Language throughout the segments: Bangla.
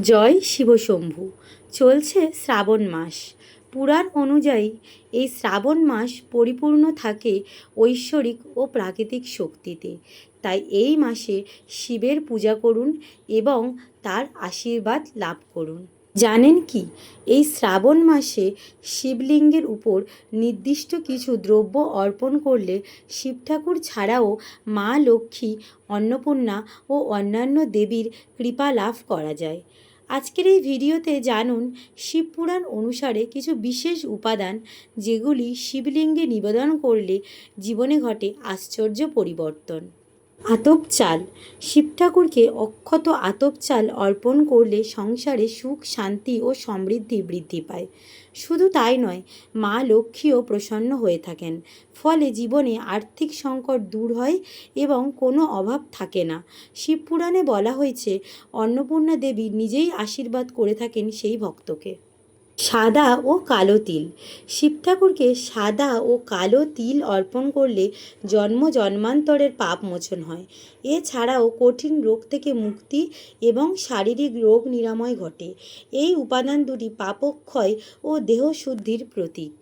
জয় শিবশম্ভু। চলছে শ্রাবণ মাস। পুরাণ অনুযায়ী এই শ্রাবণ মাস পরিপূর্ণ থাকে ঐশ্বরিক ও প্রাকৃতিক শক্তিতে। তাই এই মাসে শিবের পূজা করুন এবং তার আশীর্বাদ লাভ করুন। জানেন কি? এই শ্রাবণ মাসে শিবলিঙ্গের উপর নির্দিষ্ট কিছু দ্রব্য অর্পণ করলে শিব ঠাকুর ছাড়াও মা লক্ষ্মী, অন্নপূর্ণা ও অন্যান্য দেবীর কৃপা লাভ করা যায়। আজকের এই ভিডিওতে জানুন শিবপুরাণ অনুসারে কিছু বিশেষ উপাদান যেগুলি শিবলিঙ্গে নিবেদন করলে জীবনে ঘটে আশ্চর্য পরিবর্তন। আতপ চাল। শিব ঠাকুরকে অক্ষত আতপ চাল অর্পণ করলে সংসারে সুখ, শান্তি ও সমৃদ্ধি বৃদ্ধি পায়। শুধু তাই নয়, মা লক্ষ্মীও প্রসন্ন হয়ে থাকেন। ফলে জীবনে আর্থিক সংকট দূর হয় এবং কোনো অভাব থাকে না। শিবপুরাণে বলা হয়েছে, অন্নপূর্ণা দেবী নিজেই আশীর্বাদ করে থাকেন সেই ভক্তকে। সাদা ও কালো তিল। শিব ঠাকুরকে সাদা ও কালো তিল অর্পণ করলে জন্ম জন্মান্তরের পাপ মোচন হয়। এছাড়াও কঠিন রোগ থেকে মুক্তি এবং শারীরিক রোগ নিরাময় ঘটে। এই উপাদান দুটি পাপক্ষয় ও দেহশুদ্ধির প্রতীক।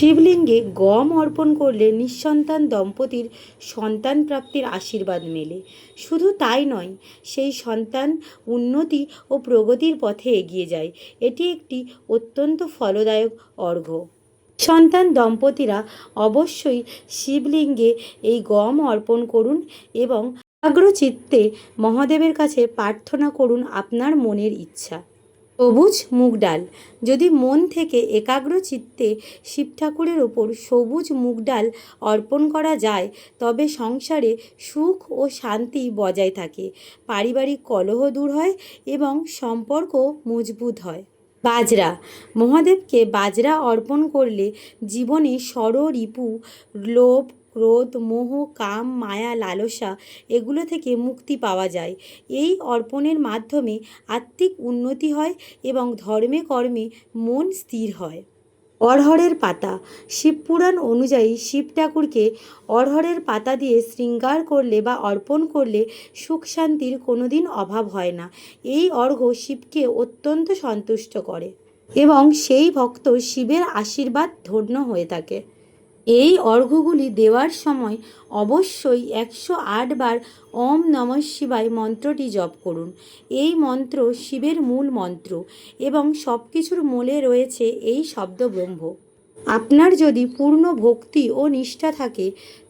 শিবলিঙ্গে গম অর্পণ করলে নিঃসন্তান দম্পতির সন্তান প্রাপ্তির আশীর্বাদ মেলে। শুধু তাই নয়, সেই সন্তান উন্নতি ও প্রগতির পথে এগিয়ে যায়। এটি একটি অত্যন্ত ফলদায়ক অর্ঘ্য সন্তান দম্পতিরা অবশ্যই শিবলিঙ্গে এই গম অর্পণ করুন এবং একাগ্রচিত্তে মহাদেবের কাছে প্রার্থনা করুন আপনার মনের ইচ্ছা। সবুজ মুগ ডাল। যদি মন থেকে একাগ্র চিত্তে শিব ঠাকুরের ওপর সবুজ মুগ ডাল অর্পণ করা যায়, তবে সংসারে সুখ ও শান্তি বজায় থাকে। পারিবারিক কলহ দূর হয় এবং সম্পর্ক মজবুত হয়। বাজরা। মহাদেবকে বাজরা অর্পণ করলে জীবনে ষড় রিপু, লোভ ক্রোধ, মোহ, কাম, মায়া, লালসা এগুলো থেকে মুক্তি পাওয়া যায়। এই অর্পণের মাধ্যমে আত্মিক উন্নতি হয় এবং ধর্মে কর্মে মন স্থির হয়। অরহরের পাতা। শিবপুরাণ অনুযায়ী শিব ঠাকুরকে অরহরের পাতা দিয়ে শৃঙ্গার করলে বা অর্পণ করলে সুখ শান্তির কোনোদিন অভাব হয় না। এই অর্ঘ্য শিবকে অত্যন্ত সন্তুষ্ট করে এবং সেই ভক্ত শিবের আশীর্বাদ ধন্য হয়ে থাকে। এই অর্ঘ্যগুলি দেওয়ার সময় অবশ্যই একশো বার ওম নম শিবায় মন্ত্রটি জপ করুন। এই মন্ত্র শিবের মূল মন্ত্র এবং সব কিছুর মূলে রয়েছে এই শব্দ ব্রহ্ম আপনার যদি পূর্ণ ভক্তি ও নিষ্ঠা থাকে,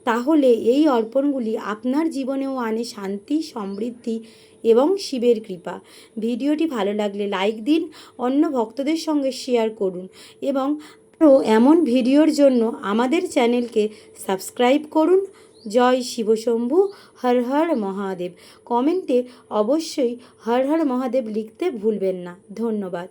তাহলে এই অর্পণগুলি আপনার জীবনেও আনে শান্তি, সমৃদ্ধি এবং শিবের কৃপা। ভিডিওটি ভালো লাগলে লাইক দিন, অন্য ভক্তদের সঙ্গে শেয়ার করুন এবং আরও এমন ভিডিওর জন্য আমাদের চ্যানেলকে সাবস্ক্রাইব করুন। জয় শিবশম্ভু, হর হর মহাদেব। কমেন্টে অবশ্যই হর হর মহাদেব লিখতে ভুলবেন না। ধন্যবাদ।